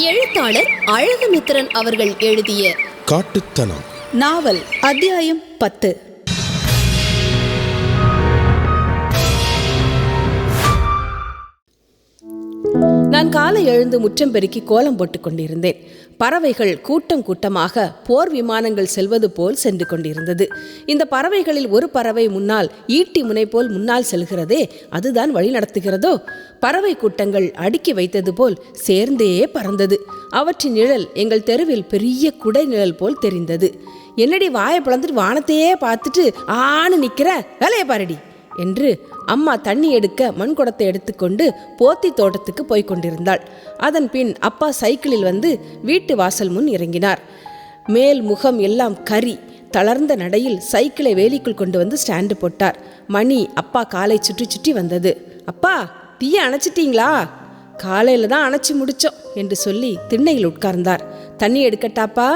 எழுத்தாளர் அழகுமித்திரன் அவர்கள் எழுதிய காட்டுத்தனம். நாவல் அத்தியாயம் பத்து. நான் காலை எழுந்து முற்றம் பெருக்கி கோலம் போட்டுக் கொண்டிருந்தேன். பறவைகள் கூட்டம் கூட்டமாக போர் விமானங்கள் செல்வது போல் சென்று கொண்டிருந்தது. இந்த பறவைகளில் ஒரு பறவை முன்னால் ஈட்டி முனை போல் முன்னால் செல்கிறதே அதுதான் வழி நடத்துகிறதோ? பறவை கூட்டங்கள் அடுக்கி வைத்தது போல் சேர்ந்தே பறந்தது. அவற்றின் நிழல் எங்கள் தெருவில் பெரிய குடை நிழல் போல் தெரிந்தது. என்னடி வாயை பிளந்துட்டு வானத்தையே பார்த்துட்டு ஆணு நிற்கிற வேலையை பாருடி என்று அம்மா தண்ணி எடுக்க மண் குடத்தை எடுத்துக்கொண்டு போத்தி தோட்டத்துக்கு போய் கொண்டிருந்தாள். அதன் பின் அப்பா சைக்கிளில் வந்து வீட்டு வாசல் முன் இறங்கினார். மேல் முகம் எல்லாம் கரி தளர்ந்த நடையில் சைக்கிளை வேலிக்குள் கொண்டு வந்து ஸ்டாண்டு போட்டார். மணி அப்பா காலை சுற்றி சுற்றி வந்தது. அப்பா தீய அணைச்சிட்டீங்களா? காலையில் தான் அணைச்சி முடித்தோம் என்று சொல்லி திண்ணையில் உட்கார்ந்தார். தண்ணி எடுக்கட்டாப்பா?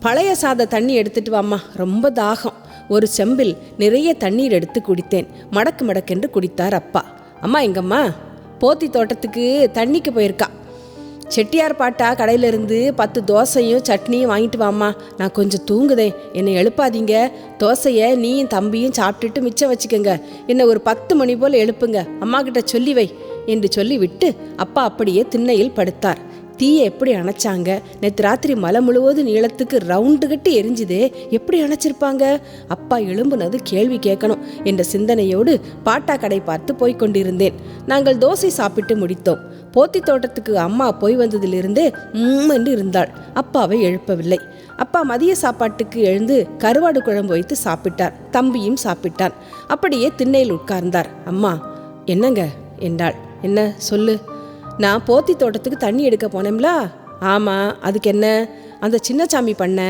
பழைய சாத தண்ணி எடுத்துட்டு வாம்மா. ரொம்ப தாகம். ஒரு செம்பில் நிறைய தண்ணீர் எடுத்து குடித்தேன். மடக்கு மடக்கென்று குடித்தார் அப்பா. அம்மா எங்கம்மா? போத்தி தோட்டத்துக்கு தண்ணிக்கு போயிருக்கா. செட்டியார் பாட்டா கடையிலிருந்து பத்து தோசையும் சட்னியும் வாங்கிட்டு வாம்மா. நான் கொஞ்சம் தூங்குதேன். என்னை எழுப்பாதீங்க. தோசையை நீயும் தம்பியும் சாப்பிட்டுட்டு மிச்சம் வச்சுக்கோங்க. என்னை ஒரு பத்து மணி போல் எழுப்புங்க. அம்மா கிட்ட சொல்லி வை என்று சொல்லிவிட்டு அப்பா அப்படியே திண்ணையில் படுத்தார். தீயை எப்படி அணைச்சாங்க? நேற்று ராத்திரி மலை முழுவதும் நீளத்துக்கு ரவுண்டு கட்டி எரிஞ்சுதே. எப்படி அணைச்சிருப்பாங்க? அப்பா எழும்புனது கேள்வி கேட்கணும் என்ற சிந்தனையோடு பாட்டா கடை பார்த்து போய்க் கொண்டிருந்தேன். நாங்கள் தோசை சாப்பிட்டு முடித்தோம். போத்தி தோட்டத்துக்கு அம்மா போய் வந்ததிலிருந்தே உம் என்று இருந்தாள். அப்பாவை எழுப்பவில்லை. அப்பா மதிய சாப்பாட்டுக்கு எழுந்து கருவாடு குழம்பு வைத்து சாப்பிட்டார். தம்பியும் சாப்பிட்டான். அப்படியே திண்ணையில் உட்கார்ந்தார். அம்மா என்னங்க? என்றாள். என்ன? சொல்லு. நான் போத்தி தோட்டத்துக்கு தண்ணி எடுக்க போனேம்லா? ஆமாம் அதுக்கு என்ன? அந்த சின்னசாமி பண்ண.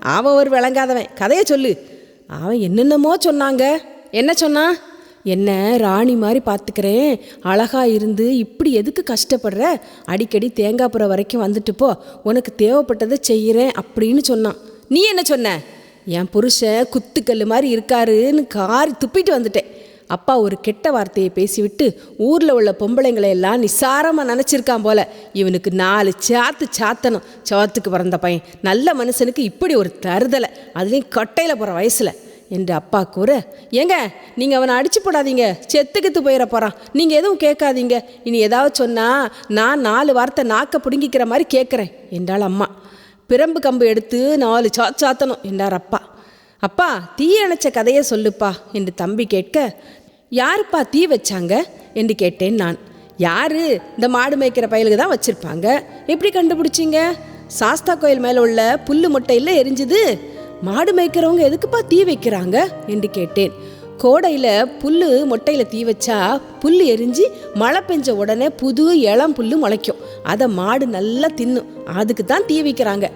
அவன் ஒரு விளங்காதவன். கதையை சொல்லு. அவன் என்னென்னமோ சொன்னாங்க. என்ன சொன்னான் என்ன ராணி மாதிரி பார்த்துக்கிறேன் அழகா இருந்து இப்படி எதுக்கு கஷ்டப்படுற? அடிக்கடி தேங்காய்புரம் வரைக்கும் வந்துட்டு போ. உனக்கு தேவைப்பட்டதை செய்கிறேன் அப்படின்னு சொன்னான். நீ என்ன சொன்ன? என் புருஷன் குத்துக்கல் மாதிரி இருக்காருன்னு காரி துப்பிட்டு வந்துட்டேன். அப்பா ஒரு கெட்ட வார்த்தையை பேசிவிட்டு ஊரில் உள்ள பொம்பளைங்களை எல்லாம் நிசாரமாக நினச்சிருக்கான் போல. இவனுக்கு நாலு சாத்து சாத்தணும் சோத்துக்கு பிறந்த பையன். நல்ல மனுஷனுக்கு இப்படி ஒரு தருதலை. அதுலேயும் கொட்டையில் போகிற வயசில். என்று அப்பா கூற ஏங்க நீங்கள் அவனை அடிச்சு போடாதீங்க. செத்துக்கித்து போயிட போகிறான் நீங்கள் எதுவும் கேட்காதீங்க. இனி ஏதாவது சொன்னால் நான் நாலு வார்த்தை நாக்க பிடுங்கிக்கிற மாதிரி கேட்குறேன் என்றாள் அம்மா. பிரம்பு கம்பு எடுத்து நாலு சா சாத்தணும் என்றார் அப்பா. அப்பா தீயணைச்ச கதையை சொல்லுப்பா என்று தம்பி கேட்க யாருப்பா தீ வச்சாங்க? என்று கேட்டேன் நான். யாரு? இந்த மாடு மேய்க்கிற பயலுக்கு தான் வச்சிருப்பாங்க. எப்படி கண்டுபிடிச்சிங்க? சாஸ்தா கோயில் மேலே உள்ள புல்லு முட்டையில் எரிஞ்சுது? மாடு மேய்க்கிறவங்க எதுக்குப்பா தீ வைக்கிறாங்க? என்று கேட்டேன். கோடையில் புல்லு மொட்டையில் தீ வச்சா புல் எரிஞ்சு மழை பெஞ்ச உடனே புது இளம் புல்லு முளைக்கும். அதை மாடு நல்லா தின்னும். அதுக்கு தான் தீ வைக்கிறாங்க.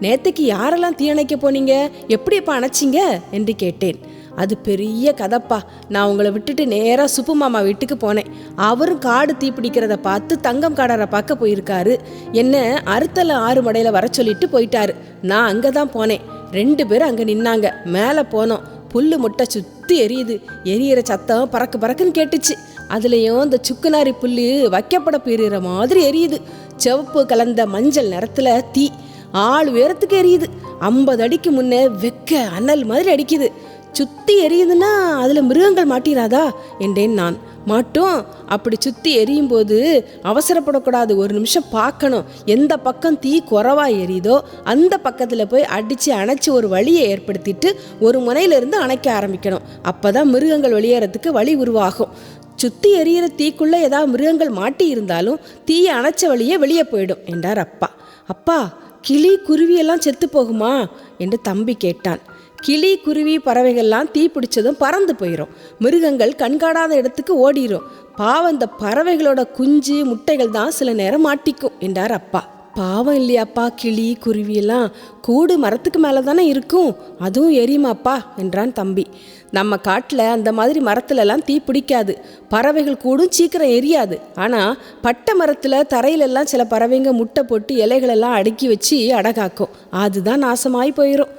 நேற்றுக்கு யாரெல்லாம் தீயணைக்க போனீங்க? எப்படிப்பா அணைச்சிங்க? என்று கேட்டேன். அது பெரிய கதைப்பா. நான் உங்களை விட்டுட்டு நேராக சுப்பு மாமா வீட்டுக்கு போனேன். அவரும் காடு தீப்பிடிக்கிறத பார்த்து தங்கம் காடரை பார்க்க போயிருக்காரு. என்ன அறுத்தல ஆறு மடையில் வர சொல்லிட்டு போயிட்டாரு. நான் அங்கே தான் போனேன். ரெண்டு பேரும் அங்கே நின்னாங்க. மேலே போனோம். புல்லு முட்டை சுற்றி எரியுது. எரியிற சத்தம் பறக்கு பறக்குன்னு கேட்டுச்சு. அதுலேயும் இந்த சுக்குநாரி புல்லு வைக்கப்பட பீறுற மாதிரி எரியுது. சிவப்பு கலந்த மஞ்சள் நிறத்தில் தீ. ஆள் உயரத்துக்கு எரியுது. ஐம்பது அடிக்கு முன்னே வெக்க அனல் மாதிரி அடிக்குது. சுத்தி எரியுதுன்னா அதில் மிருகங்கள் மாட்டிராதா? என்றேன் நான். மாட்டும். அப்படி சுத்தி எரியும் போது அவசரப்படக்கூடாது. ஒரு நிமிஷம் பார்க்கணும். எந்த பக்கம் தீ குறவா எரியுதோ அந்த பக்கத்தில் போய் அடித்து அணைச்சி ஒரு வழியை ஏற்படுத்திட்டு ஒரு முனையிலிருந்து அணைக்க ஆரம்பிக்கணும். அப்போ தான் மிருகங்கள் வெளியேறதுக்கு வழி உருவாகும். சுத்தி எரியிற தீக்குள்ளே ஏதாவது மிருகங்கள் மாட்டி இருந்தாலும் தீயை அணைச்ச வழியே வெளியே போயிடும் என்றார் அப்பா. அப்பா கிளி குருவியெல்லாம் செத்து போகுமா? என்று தம்பி கேட்டான். கிளி குருவி பறவைகள்லாம் தீ பிடிச்சதும் பறந்து போயிடும் மிருகங்கள் கண்காணாத இடத்துக்கு ஓடிரும். பாவம் இந்த பறவைகளோட குஞ்சு முட்டைகள் தான் சில நேரம் மாட்டிக்கும் என்றார் அப்பா. பாவம் இல்லையாப்பா கிளி குருவியெல்லாம் கூடு மரத்துக்கு மேலே தானே இருக்கும். அதுவும் எரியுமாப்பா என்றான் தம்பி. நம்ம காட்டில் அந்த மாதிரி மரத்துலலாம் தீ பிடிக்காது. பறவைகள் கூடும் சீக்கிரம் எரியாது. ஆனால் பட்டை மரத்தில் தரையிலெல்லாம் சில பறவைங்க முட்டை போட்டு இலைகளெல்லாம் அடுக்கி வச்சு அடகாக்கும். அதுதான் நாசமாகி போயிடும்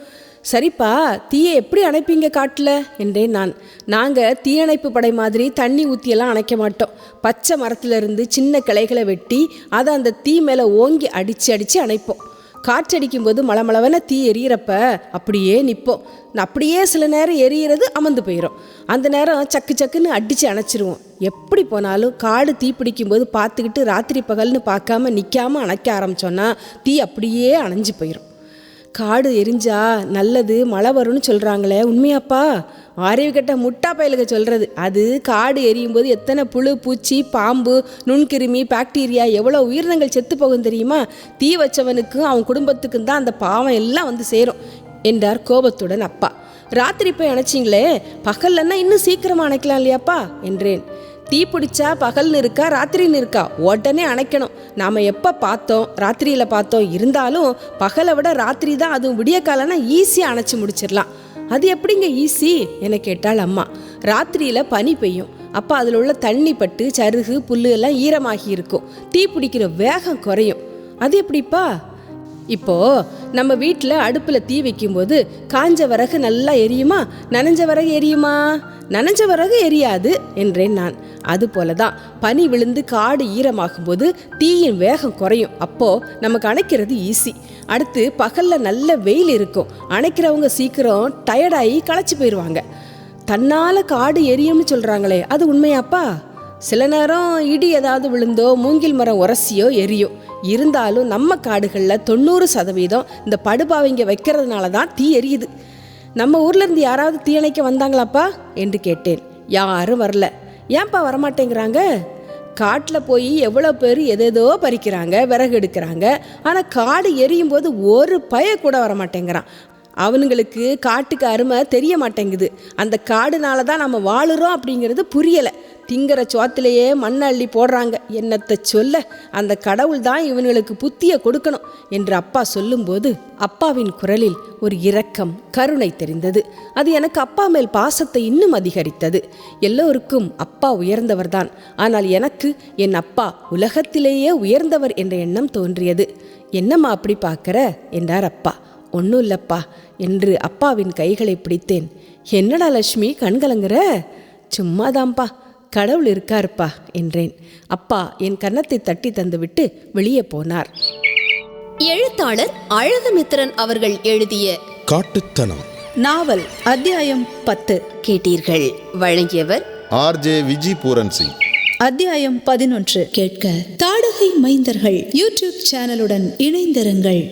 சரிப்பா தீயை எப்படி அணைப்பீங்க காட்டில்? என்றேன் நான். நாங்கள் தீயணைப்பு படை மாதிரி தண்ணி ஊற்றியெல்லாம் அணைக்க மாட்டோம். பச்சை மரத்திலிருந்து சின்ன கிளைகளை வெட்டி அதை அந்த தீ மேலே ஓங்கி அடித்து அடித்து அணைப்போம். காற்றடிக்கும் போது மளமளவன தீ எரியறப்ப அப்படியே நிற்போம். அப்படியே சில நேரம் எரியறது அமர்ந்து போயிடும் அந்த நேரம் சக்கு சக்குன்னு அடித்து அணைச்சிருவோம். எப்படி போனாலும் காடு தீ பிடிக்கும்போது பார்த்துக்கிட்டு ராத்திரி பகல்னு பார்க்காம நிற்காம அணைக்க ஆரம்பிச்சோன்னா தீ அப்படியே அணைஞ்சு போயிடும் காடு எரிஞ்சா நல்லது மழை வரும்னு சொல்கிறாங்களே உண்மையாப்பா? அறிவு கெட்ட முட்டா பயலுக சொல்கிறது அது காடு எரியும் போது எத்தனை புழு பூச்சி பாம்பு நுண்கிருமி பாக்டீரியா எவ்வளோ உயிரினங்கள் செத்து போகும் தெரியுமா? தீ வச்சவனுக்கும் அவன் குடும்பத்துக்கும் தான் அந்த பாவம் எல்லாம் வந்து சேரும் என்றார் கோபத்துடன் அப்பா. ராத்திரி போய் அணைச்சிங்களே பகல்லன்னா இன்னும் சீக்கிரமாக அணைக்கலாம் இல்லையாப்பா? என்றேன். தீ பிடிச்சா பகல்னு இருக்கா ராத்திரின்னு இருக்கா? உடனே அணைக்கணும். நாம் எப்போ பார்த்தோம் ராத்திரியில் பார்த்தோம் இருந்தாலும் பகலை விட ராத்திரி தான் அதுவும் விடிய காலம்னா ஈஸியாக அணைச்சி முடிச்சிடலாம். அது எப்படிங்க ஈஸி என கேட்டாள் அம்மா. ராத்திரியில் பனி பெய்யும். அப்போ அதில் உள்ள தண்ணி பட்டு சருகு புல்லு எல்லாம் ஈரமாகி இருக்கும். தீ பிடிக்கிற வேகம் குறையும். அது எப்படிப்பா? இப்போ நம்ம வீட்டில் அடுப்பில் தீ வைக்கும்போது காஞ்ச விறகு நல்லா எரியுமா? நனைஞ்ச விறகு எரியுமா? நனைஞ்ச விறகு எரியாது என்றேன் நான். அதுபோல தான் பனி விழுந்து காடு ஈரமாகும்போது தீயின் வேகம் குறையும். அப்போ நமக்கு அணைக்கிறது ஈஸி அடுத்து பகல்ல நல்ல வெயில் இருக்கும். அணைக்கிறவங்க சீக்கிரம் டயர்டாகி களைச்சி போயிடுவாங்க தன்னால காடு எரியும்னு சொல்றாங்களே அது உண்மையாப்பா? சில நேரம் இடி ஏதாவது விழுந்தோ மூங்கில் மரம் உரசியோ எரியும். இருந்தாலும் நம்ம காடுகளில் தொண்ணூறு சதவீதம் இந்த படுபாவைங்க வைக்கிறதுனால தான் தீ எரியுது. நம்ம ஊர்ல இருந்து யாராவது தீயணைக்க வந்தாங்களாப்பா? என்று கேட்டேன். யாரும் வரல. ஏன்பா வரமாட்டேங்கிறாங்க? காட்டில் போய் எவ்வளோ பேர் எதேதோ பறிக்கிறாங்க விறகு எடுக்கிறாங்க. ஆனால் காடு எரியும் போது ஒரு பய கூட வரமாட்டேங்கிறான். அவனுங்களுக்கு காட்டுக்கு அருமை தெரிய மாட்டேங்குது. அந்த காடுனால தான் நம்ம வாழுறோம் அப்படிங்கிறது புரியலை. திங்கிற சோத்திலேயே மண்ணள்ளி போடுறாங்க. என்னத்தை சொல்ல? அந்த கடவுள் தான் இவனுங்களுக்கு புத்தியை கொடுக்கணும் என்று அப்பா சொல்லும்போது அப்பாவின் குரலில் ஒரு இரக்கம் கருணை தெரிந்தது. அது எனக்கு அப்பா மேல் பாசத்தை இன்னும் அதிகரித்தது. எல்லோருக்கும் அப்பா உயர்ந்தவர்தான் ஆனால் எனக்கு என் அப்பா உலகத்திலேயே உயர்ந்தவர் என்ற எண்ணம் தோன்றியது. என்னம்மா அப்படி பார்க்கற? என்றார் அப்பா. ஒன்றும் இல்லப்பா என்று அப்பாவின் கைகளை பிடித்தேன். என்னடா லட்சுமி கண்கலங்குற? சும்மாதான்ப்பா கடவுள் இருக்காருப்பா என்றேன். அப்பா என் கன்னத்தை தட்டி தந்துவிட்டு வெளியே போனார். எழுத்தாளர் அழகுமித்திரன் அவர்கள் எழுதிய காட்டுத்தனம். நாவல் அத்தியாயம் பத்து. கேட்டீர்கள். வழங்கியவர் ஆர்ஜே விஜி பூரன் சிங். அத்தியாயம் பதினொன்று. கேட்க தாடகை மைந்தர்கள் யூடியூப் சேனலுடன் இணைந்திருங்கள்.